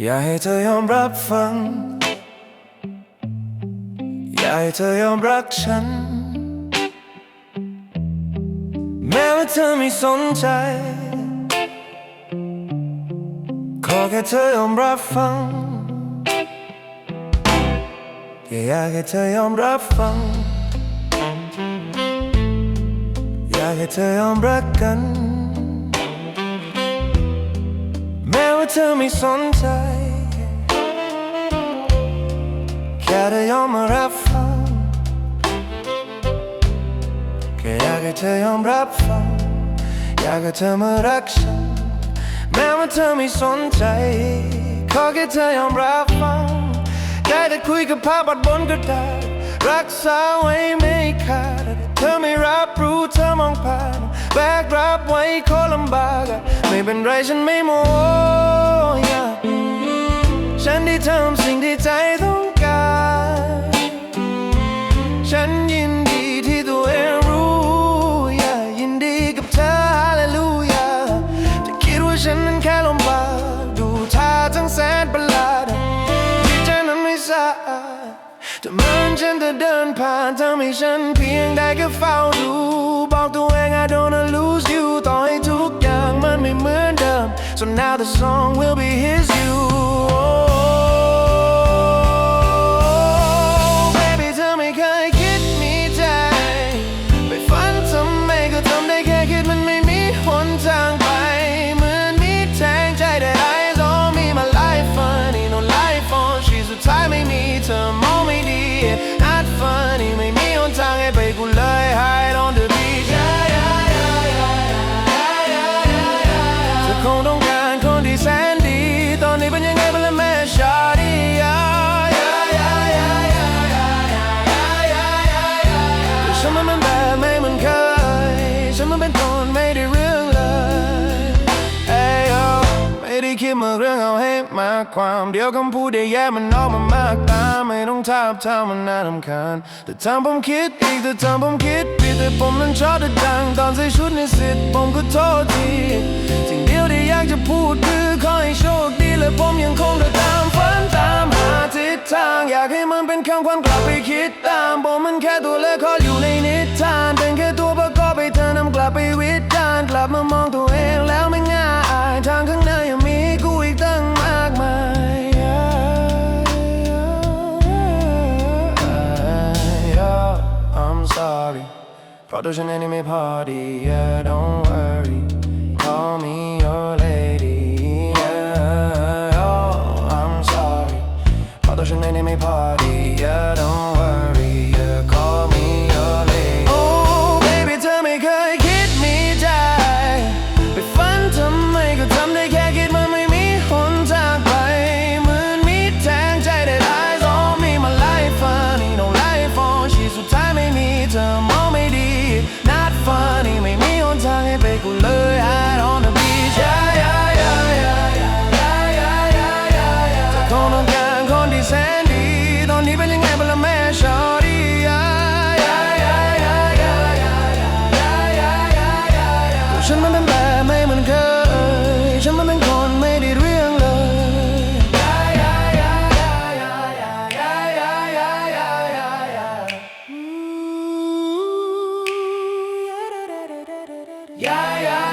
อยากให้เธอยอมรับฟัง อยากให้เธอยอมรักฉัน แม้ว่าเธอไม่สนใจ ขอแค่เธอยอมรับฟังแค่อยากให้เธอยอมรับฟัง อยากให้เธอยอมรักกัน เธอไม่สนใจ แค่เธอยอมมารับฟังแค่อยากให้เธอยอมรับฟัง อยากให้เธอมารักฉัน แม้ว่าเธอไม่สนใจ ขอแค่เธอยอมรับฟังแค่ได้คุยกับภาพบัดบนก็ได้รักษาไว้ไม่ขาด เธอไม่รับรู้เธอมองผ่าน แบกรับไว้ขอลำบากอะ ไม่เป็นไรฉันไม่โมโหอย่าฉันได้ทำสิ่งที่ใจต้องการ ฉันยินดีที่ตัวเองรู้อย่ายินดีกับเธอฮาเลลูยาจะคิดว่าฉันนั้นแค่ลมบากดูท่าทั้งแสนประหลาดที่ใจนั้นไม่สะอาดแต่เหมือนฉันจะเดินผ่านทำให้ฉันเพียงได้แค่เฝ้าดูบอกตัวเอง I don't wanna lose you ต่อให้ มันไม่เหมือนเดิม so now the song will be his you คิดมาเรื่องเอาให้มากความ เดียวคำพูดได้แย่มันออกมามากตาไม่ต้องทับทามมันน่ารำคาญแต่ทำผมคิดอีกแต่ทำผมคิดผิดแต่ผมนั้นชอบแต่ดังตอนใส่ชุดในสิทธิ์ผมก็โทษทีสิ่งเดียวที่อยากจะพูดคือขอให้โชคดีและผมยังคงเดินตามฝันตามหาทิศทางอยากให้มันเป็นคำความกลับไปคิดตามผมมันแค่ตัวเล็กขออยู่ในนิทานเป็นแค่ตัวประกอบให้เธอนำกลับไปวิจารณ์กลับมามองตัว Brought us an enemy party, yeah, don't worry. Call me people love yeah, yeah.